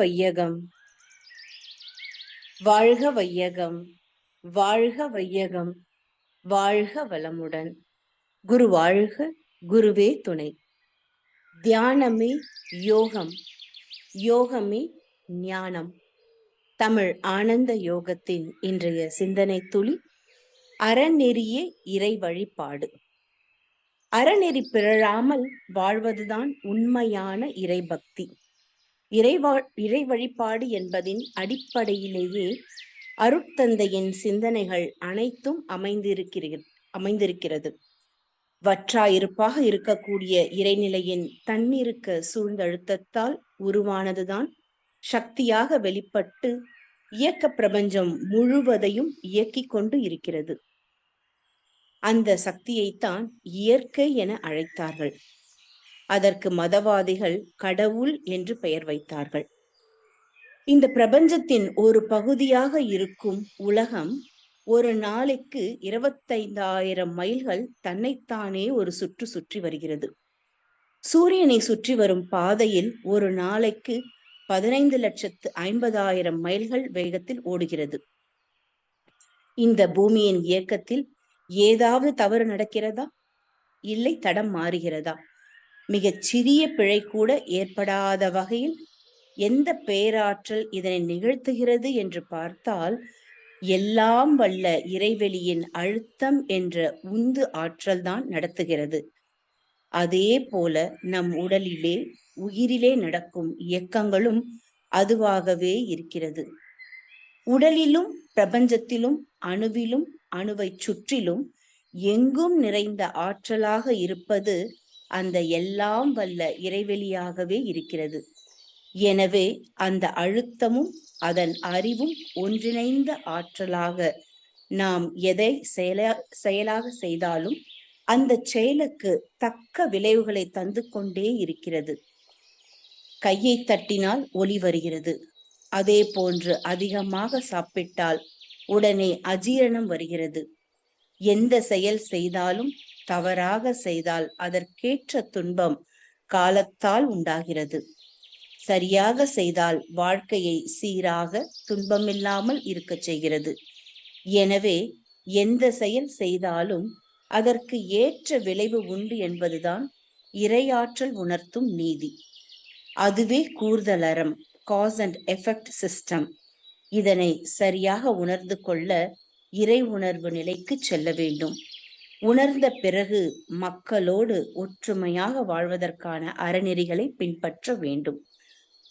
வையகம். வாழ்க வையகம் வாழ்க வையகம் வாழ்க வளமுடன். குரு வாழ்க குருவே துணை. தியானமே யோகம் யோகமே ஞானம். தமிழ் ஆனந்த யோகத்தின் இன்றைய சிந்தனை துளி அறநெறிய இறை வழிபாடு அறநெறி பிறழாமல் வாழ்வதுதான் உண்மையான இறைபக்தி. இறைவா இறை வழிபாடு என்பதின் அடிப்படையிலேயே அருட்தந்தையின் சிந்தனைகள் அனைத்தும் அமைந்திருக்கிறது அமைந்திருக்கிறது. வற்றாயிருப்பாக இருக்கக்கூடிய இறைநிலையின் தன்னிருக்க சூழ்ந்தழுத்தத்தால் உருவானதுதான் சக்தியாக வெளிப்பட்டு இயக்க பிரபஞ்சம் முழுவதையும் இயக்கிக் கொண்டு இருக்கிறது. அந்த சக்தியைத்தான் இயற்கை என அழைத்தார்கள். அதற்கு மதவாதிகள் கடவுள் என்று பெயர் வைத்தார்கள். இந்த பிரபஞ்சத்தின் ஒரு பகுதியாக இருக்கும் உலகம் ஒரு நாளைக்கு இருபத்தைந்தாயிரம் மைல்கள் தன்னைத்தானே ஒரு சுற்று சுற்றி வருகிறது. சூரியனை சுற்றி வரும் பாதையில் ஒரு நாளைக்கு பதினைந்து லட்சத்து ஐம்பதாயிரம் மைல்கள் வேகத்தில் ஓடுகிறது. இந்த பூமியின் இயக்கத்தில் ஏதாவது தவறு நடக்கிறதா? இல்லை தடம் மாறுகிறதா? மிகச் சிறிய பிழை கூட ஏற்படாத வகையில் எந்த பேராற்றல் இதனை நிகழ்த்துகிறது என்று பார்த்தால் எல்லாம் வல்ல இறைவெளியின் அழுத்தம் என்ற உந்து ஆற்றல்தான் நடத்துகிறது. அதே போல நம் உடலிலே உயிரிலே நடக்கும் இயக்கங்களும் அதுவாகவே இருக்கிறது. உடலிலும் பிரபஞ்சத்திலும் அணுவிலும் அணுவை சுற்றிலும் எங்கும் நிறைந்த ஆற்றலாக இருப்பது அந்த எல்லாம் வல்ல இறைவெளியாகவே இருக்கிறது. எனவே அந்த அழுத்தமும் அதன் அறிவும் ஒன்றிணைந்த ஆற்றலாக நாம் எதை செயலா செயலாக செய்தாலும் அந்த செயலுக்கு தக்க விளைவுகளை தந்து கொண்டே இருக்கிறது. கையை தட்டினால் ஒளி வருகிறது. அதே போன்று அதிகமாக சாப்பிட்டால் உடனே அஜீரணம் வருகிறது. எந்த செயல் செய்தாலும் தவறாக செய்தால் அதற்கேற்ற துன்பம் காலத்தால் உண்டாகிறது. சரியாக செய்தால் வாழ்க்கையை சீராக துன்பமில்லாமல் இருக்க செய்கிறது. எனவே எந்த செயல் செய்தாலும் அதற்கு ஏற்ற விளைவு உண்டு என்பதுதான் இரையாற்றல் உணர்த்தும் நீதி. அதுவே கூர்தலறம் காஸ் அண்ட் எஃபெக்ட் சிஸ்டம் இதனை சரியாக உணர்ந்து கொள்ள இறை உணர்வு நிலைக்கு செல்ல வேண்டும். உணர்ந்த பிறகு மக்களோடு ஒற்றுமையாக வாழ்வதற்கான அறநெறிகளை பின்பற்ற வேண்டும்.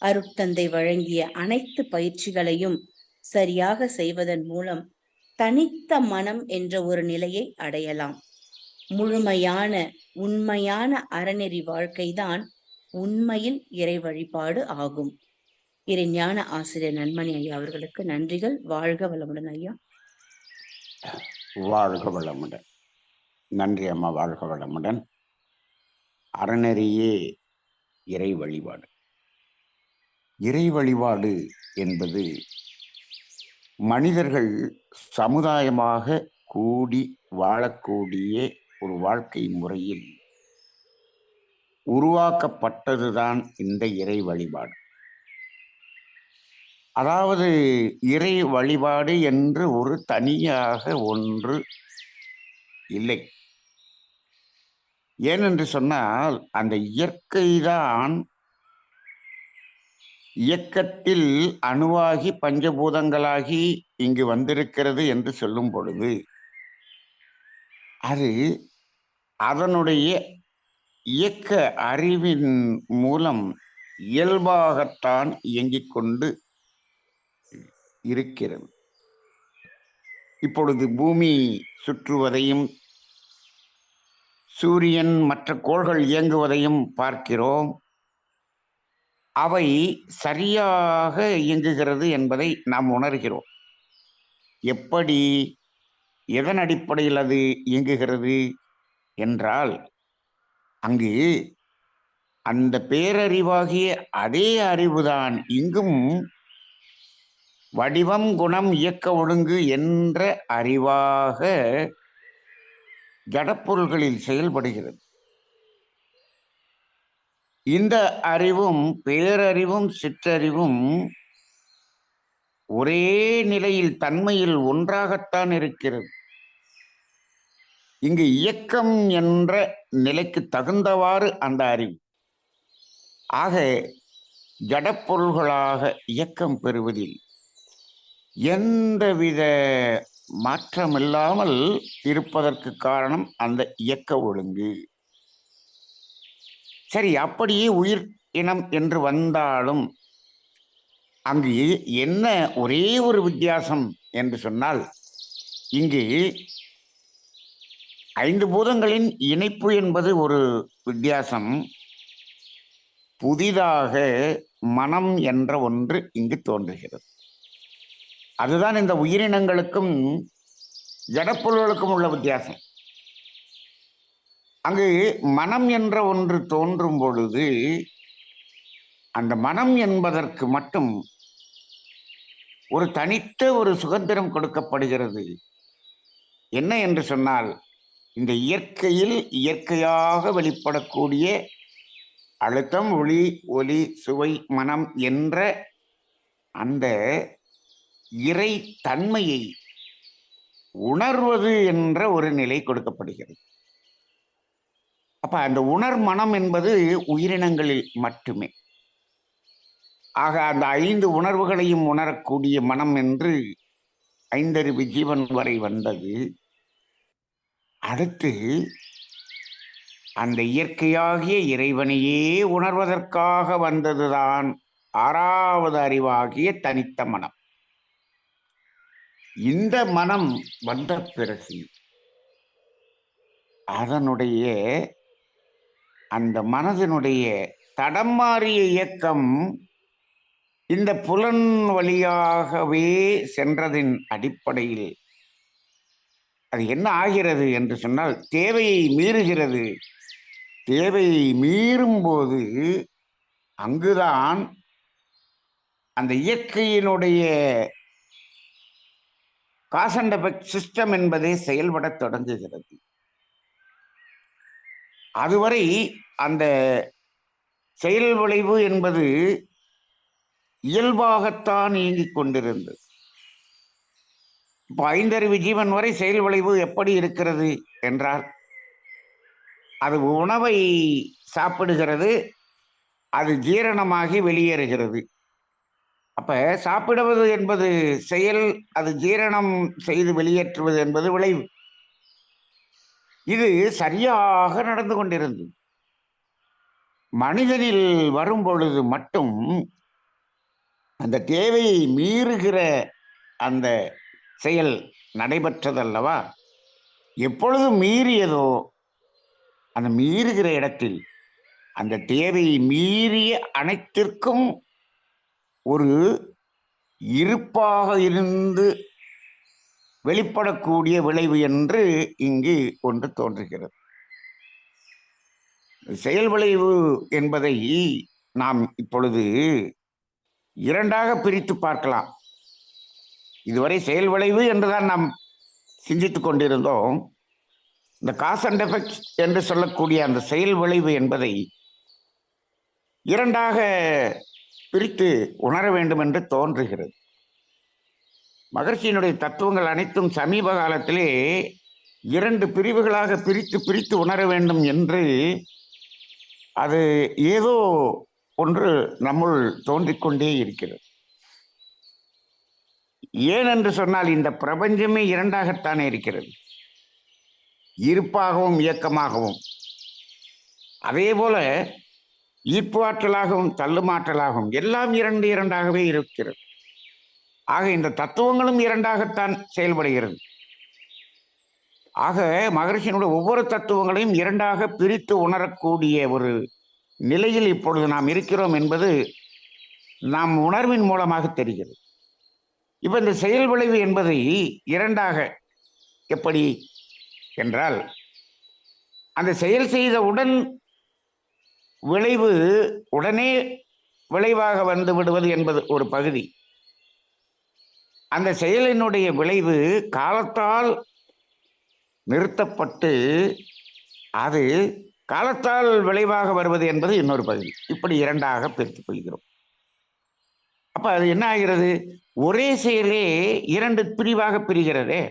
அருட்தந்தை வழங்கிய அனைத்து பயிற்சிகளையும் சரியாக செய்வதன் மூலம் தனித்த மனம் என்ற ஒரு நிலையை அடையலாம். முழுமையான உண்மையான அறநெறி வாழ்க்கைதான் உண்மையில் இறை வழிபாடு ஆகும். இறை ஞான ஆசிரியர் நன்மணி ஐயா அவர்களுக்கு நன்றிகள். வாழ்க வளமுடன் ஐயா. வாழ்க வளமுடன். நன்றி அம்மா வாழ்க வளமுடன். அறநெறியே இறை வழிபாடு இறை வழிபாடு என்பது மனிதர்கள் சமுதாயமாக கூடி வாழக்கூடிய ஒரு வாழ்க்கை முறையில் உருவாக்கப்பட்டதுதான் இந்த இறை வழிபாடு அதாவது இறை வழிபாடு என்று ஒரு தனியாக ஒன்று இல்லை. ஏனென்று சொன்னால் அந்த இயற்கைதான் இயக்கத்தில் அணுவாகி பஞ்சபூதங்களாகி இங்கு வந்திருக்கிறது என்று சொல்லும் பொழுது அது அதனுடைய இயக்க அறிவின் மூலம் இயல்பாகத்தான் இயங்கிக் கொண்டு இருக்கிறது. இப்பொழுது பூமி சுற்றுவதையும் சூரியன் மற்ற கோள்கள் இயங்குவதையும் பார்க்கிறோம். அவை சரியாக இயங்குகிறது என்பதை நாம் உணர்கிறோம். எப்படி எதன் அடிப்படையில் அது இயங்குகிறது என்றால் அங்கு அந்த பேரறிவாகிய அதே அறிவுதான் இங்கும் வடிவம் குணம் இயக்க ஒழுங்கு என்ற அறிவாக ஜடப்பொருள்களில் செயல்படுகிறது. இந்த அறிவும் பேரறிவும் சிற்றறிவும் ஒரே நிலையில் தன்மையில் ஒன்றாகத்தான் இருக்கிறது. இங்கு இயக்கம் என்ற நிலைக்கு தகுந்தவாறு அந்த அறிவு. ஆக ஜடப்பொருள்களாக இயக்கம் பெறுவதில் எந்தவித மாற்றமில்லாமல் இருப்பதற்கு காரணம் அந்த இயக்க ஒழுங்கு. சரி அப்படியே உயிர் இனம் என்று வந்தாலும் அங்கு என்ன ஒரே ஒரு வித்தியாசம் என்று சொன்னால் இங்கு ஐந்து பூதங்களின் இணைப்பு என்பது ஒரு வித்தியாசம். புதிதாக மனம் என்ற ஒன்று இங்கு தோன்றுகிறது. அதுதான் இந்த உயிரினங்களுக்கும் ஜடப்பொருள்களுக்கும் உள்ள வித்தியாசம். அங்கு மனம் என்ற ஒன்று தோன்றும் பொழுது அந்த மனம் என்பதற்கு மட்டும் ஒரு தனித்த ஒரு சுதந்திரம் கொடுக்கப்படுகிறது. என்ன என்று சொன்னால் இந்த இயற்கையில் இயற்கையாக வெளிப்படக்கூடிய அழுத்தம் ஒளி ஒலி சுவை மனம் என்ற அந்த இறை தன்மையை உணர்வது என்ற ஒரு நிலை கொடுக்கப்படுகிறது. அப்ப அந்த உணர் மனம் என்பது உயிரினங்களில் மட்டுமே. ஆக அந்த ஐந்து உணர்வுகளையும் உணரக்கூடிய மனம் என்று ஐந்தறிவு ஜீவன் வரை வந்தது. அடுத்து அந்த இயற்கையாகிய இறைவனையே உணர்வதற்காக வந்ததுதான் ஆறாவது அறிவாகிய தனித்த மனம். இந்த மனம் வந்த பிறகு அதனுடைய அந்த மனதினுடைய தடம் மாறிய இயக்கம் இந்த புலன் வழியாகவே சென்றதின் அடிப்படையில் அது என்ன ஆகிறது என்று சொன்னால் தேவையை மீறுகிறது. தேவையை மீறும்போது அங்குதான் அந்த இயற்கையினுடைய காஸ் அண்ட் எஃபெக்ட் சிஸ்டம் என்பதே செயல்படத் தொடங்குகிறது. அதுவரை அந்த செயல் விளைவு என்பது இயல்பாகத்தான் இயங்கிக் கொண்டிருந்தது. இப்போ ஐந்தறிவு ஜீவன் வரை செயல் விளைவு எப்படி இருக்கிறது என்றார் அது உணவை சாப்பிடுகிறது அது ஜீரணமாகி வெளியேறுகிறது. அப்ப சாப்பிடுவது என்பது செயல் அது ஜீரணம் செய்து வெளியேற்றுவது என்பது விளைவு. இது சரியாக நடந்து கொண்டிருந்தது மனிதனில் வரும் பொழுது மட்டும் அந்த தேவையை மீறுகிற அந்த செயல் நடைபெற்றதல்லவா? எப்பொழுது மீறியதோ அந்த மீறுகிற இடத்தில் அந்த தேவையை மீறிய அனைத்திற்கும் ஒரு இருப்பாக இருந்து வெளிப்படக்கூடிய விளைவு என்று இங்கு ஒன்று தோன்றுகிறது. செயல் விளைவு என்பதை நாம் இப்பொழுது இரண்டாக பிரித்து பார்க்கலாம். இதுவரை செயல் விளைவு என்றுதான் நாம் சிந்தித்து கொண்டிருந்தோம். இந்த காஸ் அண்ட் எஃபெக்ட் என்று சொல்லக்கூடிய அந்த செயல் விளைவு என்பதை இரண்டாக பிரித்து உணர வேண்டும் என்று தோன்றுகிறது. மகர்ஷியினுடைய தத்துவங்கள் அனைத்தும் சமீப காலத்திலே இரண்டு பிரிவுகளாக பிரித்து பிரித்து உணர வேண்டும் என்று அது ஏதோ ஒன்று நம்முள் தோன்றிக்கொண்டே இருக்கிறது. ஏனென்று சொன்னால் இந்த பிரபஞ்சமே இரண்டாகத்தானே இருக்கிறது. இருப்பாகவும் இயக்கமாகவும். அதே போல ஈர்ப்பாற்றலாகவும் தள்ளுமாற்றலாகவும் எல்லாம் இரண்டு இரண்டாகவே இருக்கிறது. ஆக இந்த தத்துவங்களும் இரண்டாகத்தான் செயல்படுகிறது. ஆக மகர்ஷியினுடைய ஒவ்வொரு தத்துவங்களையும் இரண்டாக பிரித்து உணரக்கூடிய ஒரு நிலையில் இப்பொழுது நாம் இருக்கிறோம் என்பது நாம் உணர்வின் மூலமாக தெரிகிறது. இப்போ இந்த செயல் விளைவு என்பதை இரண்டாக எப்படி என்றால் அந்த செயல் செய்தவுடன் விளைவு உடனே விளைவாக வந்து விடுவது என்பது ஒரு பகுதி. அந்த செயலினுடைய விளைவு காலத்தால் நிறுத்தப்பட்டு அது காலத்தால் விளைவாக வருவது என்பது இன்னொரு பகுதி. இப்படி இரண்டாக பிரித்துக் கொள்கிறோம். அப்போ அது என்ன ஆகிறது? ஒரே செயலே இரண்டு பிரிவாக பிரிகிறதே.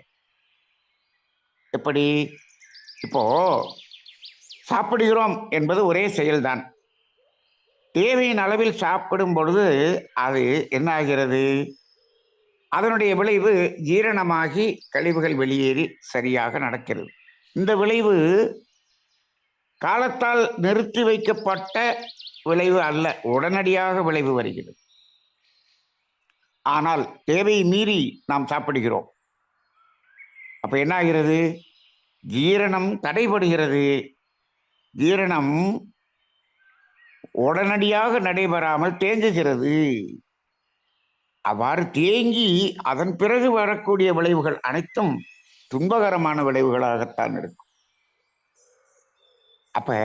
எப்படி? இப்போ சாப்பிடுகிறோம் என்பது ஒரே செயல்தான். தேவையின் அளவில் சாப்பிடும் பொழுது அது என்ன ஆகிறது அதனுடைய விளைவு ஜீரணமாகி கழிவுகள் வெளியேறி சரியாக நடக்கிறது. இந்த விளைவு காலத்தால் நிறுத்தி வைக்கப்பட்ட விளைவு அல்ல உடனடியாக விளைவு வருகிறது. ஆனால் தேவையை மீறி நாம் சாப்பிடுகிறோம். அப்போ என்ன ஆகிறது ஜீரணம் தடைபடுகிறது. ஜீரணம் உடனடியாக நடைபெறாமல் தேங்குகிறது. அவ்வாறு தேங்கி அதன் பிறகு வரக்கூடிய விளைவுகள் அனைத்தும் துன்பகரமான விளைவுகளாகத்தான் இருக்கும். அப்ப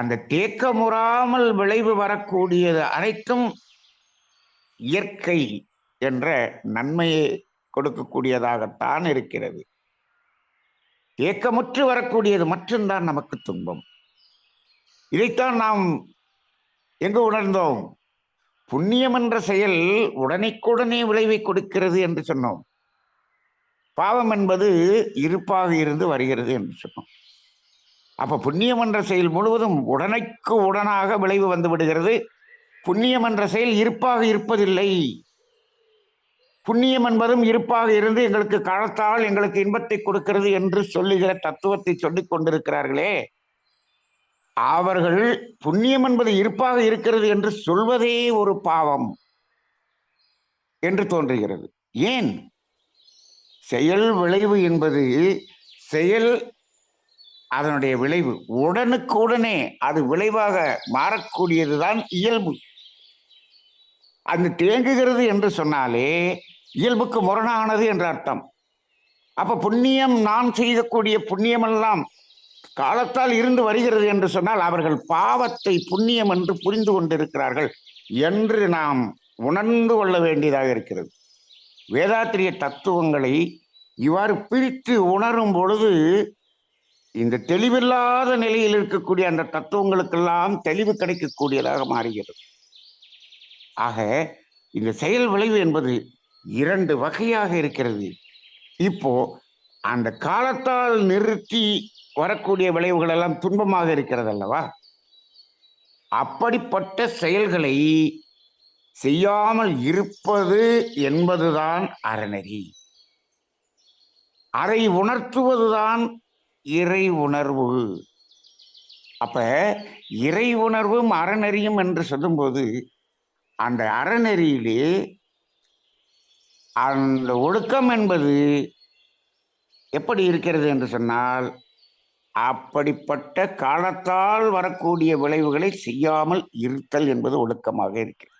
அந்த தேக்கமுறாமல் விளைவு வரக்கூடியது அனைத்தும் இயற்கை என்ற நன்மையை கொடுக்கக்கூடியதாகத்தான் இருக்கிறது. ஏக்கமுற்று வரக்கூடியது மட்டும்தான் நமக்கு துன்பம். இதைத்தான் நாம் எங்கு உணர்ந்தோம்? புண்ணியம் என்ற செயல் உடனைக்குடனே விளைவை கொடுக்கிறது என்று சொன்னோம். பாவம் என்பது இருப்பாக இருந்து வருகிறது என்று சொன்னோம். அப்ப புண்ணியம் என்ற செயல் முழுவதும் உடனைக்கு உடனாக விளைவு வந்து விடுகிறது. புண்ணியம் என்ற செயல் இருப்பாக இருப்பதில்லை. புண்ணியம் என்பதும் இருப்பாக இருந்து எங்களுக்கு காலத்தால் எங்களுக்கு இன்பத்தை கொடுக்கிறது என்று சொல்லுகிற தத்துவத்தை சொல்லிக் கொண்டிருக்கிறார்களே. அவர்கள் புண்ணியம் என்பது இருப்பாக இருக்கிறது என்று சொல்வதே ஒரு பாவம் என்று தோன்றுகிறது. ஏன்? செயல் விளைவு என்பது செயல் அதனுடைய விளைவு. உடனுக்கு உடனே அது விளைவாக மாறக்கூடியதுதான் இயல்பு. அது தேங்குகிறது என்று சொன்னாலே இயல்புக்கு முரணானது என்று அர்த்தம். அப்ப புண்ணியம் நான் செய்யக்கூடிய புண்ணியமெல்லாம் காலத்தால் இருந்து வருகிறது என்று சொன்னால் அவர்கள் பாவத்தை புண்ணியம் என்று புரிந்து கொண்டிருக்கிறார்கள் என்று நாம் உணர்ந்து கொள்ள வேண்டியதாக இருக்கிறது. வேதாத்திரிய தத்துவங்களை இவ்வாறு பிரித்து உணரும் பொழுது இந்த தெளிவில்லாத நிலையில் இருக்கக்கூடிய அந்த தத்துவங்களுக்கெல்லாம் தெளிவு கிடைக்கக்கூடியதாக மாறுகிறது. ஆக இந்த செயல் விளைவு என்பது இரண்டு வகையாக இருக்கிறது. இப்போ அந்த காலத்தால் நிறுத்தி வரக்கூடிய விளைவுகள் எல்லாம் துன்பமாக இருக்கிறது அல்லவா அப்படிப்பட்ட செயல்களை செய்யாமல் இருப்பது என்பதுதான் அறநெறி. அதை உணர்த்துவதுதான் இறை உணர்வு. அப்ப இறை உணர்வும் அறநெறியும் என்று சொல்லும்போது அந்த அறநெறியிலே அந்த ஒழுக்கம் என்பது எப்படி இருக்கிறது என்று சொன்னால் அப்படிப்பட்ட காலத்தால் வரக்கூடிய விளைவுகளை செய்யாமல் இருத்தல் என்பது ஒழுக்கமாக இருக்கிறது.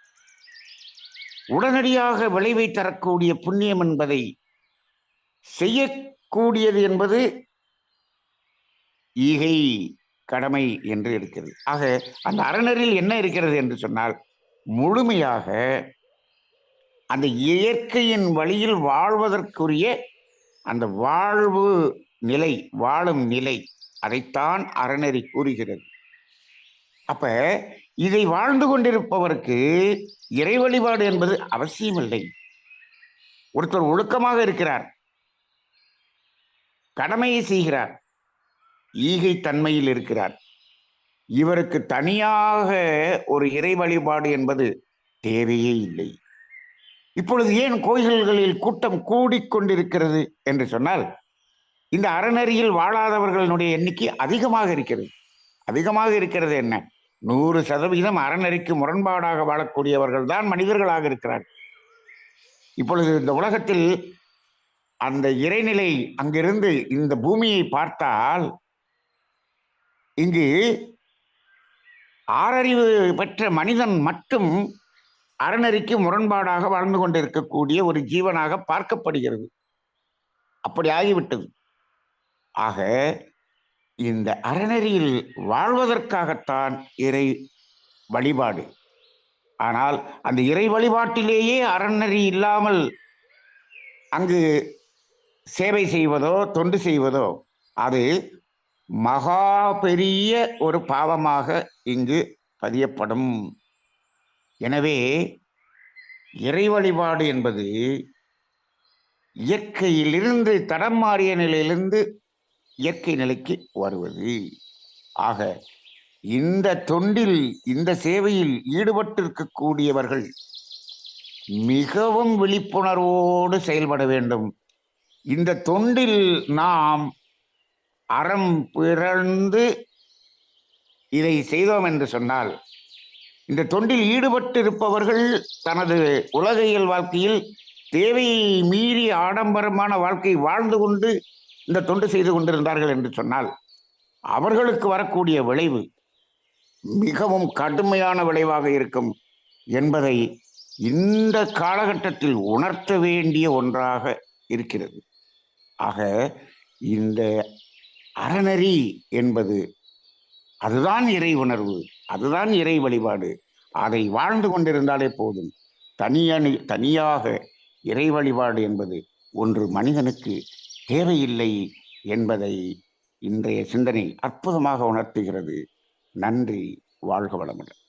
உடனடியாக விளைவை தரக்கூடிய புண்ணியம் என்பதை செய்யக்கூடியது என்பது ஈகை கடமை என்று இருக்கிறது. ஆக அந்த அறநெறியில் என்ன இருக்கிறது என்று சொன்னால் முழுமையாக அந்த இயற்கையின் வழியில் வாழ்வதற்குரிய அந்த வாழ்வு நிலை வாழும் நிலை அதைத்தான் அறநெறி கூறுகிறது. அப்ப இதை வாழ்ந்து கொண்டிருப்பவருக்கு இறை வழிபாடு என்பது அவசியமில்லை. ஒருத்தர் ஒழுக்கமாக இருக்கிறார். கடமையை செய்கிறார். ஈகை தன்மையில் இருக்கிறார். இவருக்கு தனியாக ஒரு இறை வழிபாடு என்பது தேவையே இல்லை. இப்பொழுது ஏன் கோயில்களில் கூட்டம் கூடிக்கொண்டிருக்கிறது என்று சொன்னால் இந்த அறநெறியில் வாழாதவர்களுடைய எண்ணிக்கை அதிகமாக இருக்கிறது. அதிகமாக இருக்கிறது என்ன? நூறு சதவீதம் அறநெறிக்கு முரண்பாடாக வாழக்கூடியவர்கள் தான் மனிதர்களாக இருக்கிறார்கள். இப்பொழுது இந்த உலகத்தில் அந்த இறைநிலை அங்கிருந்து இந்த பூமியை பார்த்தால் இங்கு ஆறறிவு பெற்ற மனிதன் மட்டும் அறநெறிக்கு முரண்பாடாக வாழ்ந்து கொண்டிருக்கக்கூடிய ஒரு ஜீவனாக பார்க்கப்படுகிறது. அப்படி ஆகிவிட்டது. ஆக இந்த அறநெறியில் வாழ்வதற்காகத்தான் இறை வழிபாடு. ஆனால் அந்த இறை வழிபாட்டிலேயே அறநெறி இல்லாமல் அங்கு சேவை செய்வதோ தொண்டு செய்வதோ அது மகா பெரிய ஒரு பாவமாக இங்கு பதியப்படும். எனவே இறை வழிபாடு என்பது இயற்கையிலிருந்து தடம் மாறிய நிலையிலிருந்து இயற்கை நிலைக்கு வருவது. ஆக இந்த தொண்டில் இந்த சேவையில் ஈடுபட்டிருக்கக்கூடியவர்கள் மிகவும் விழிப்புணர்வோடு செயல்பட வேண்டும். இந்த தொண்டில் நாம் அறம் பிறந்து இதை செய்தோம் என்று சொன்னால் இந்த தொண்டில் ஈடுபட்டிருப்பவர்கள் தனது உலகியல் வாழ்க்கையில் தேவையை மீறி ஆடம்பரமான வாழ்க்கை வாழ்ந்து கொண்டு இந்த தொண்டு செய்து கொண்டிருந்தார்கள் என்று சொன்னால் அவர்களுக்கு வரக்கூடிய விளைவு மிகவும் கடுமையான விளைவாக இருக்கும் என்பதை இந்த காலகட்டத்தில் உணர்த்த வேண்டிய ஒன்றாக இருக்கிறது. ஆக இந்த அறநெறி என்பது அதுதான் இறை உணர்வு அதுதான் இறை வழிபாடு. அதை வாழ்ந்து கொண்டிருந்தாலே போதும். தனியணி தனியாக இறை வழிபாடு என்பது ஒன்று மனிதனுக்கு தேவையில்லை என்பதை இன்றைய சிந்தனை அற்புதமாக உணர்த்துகிறது. நன்றி. வாழ்க வளமுடன்.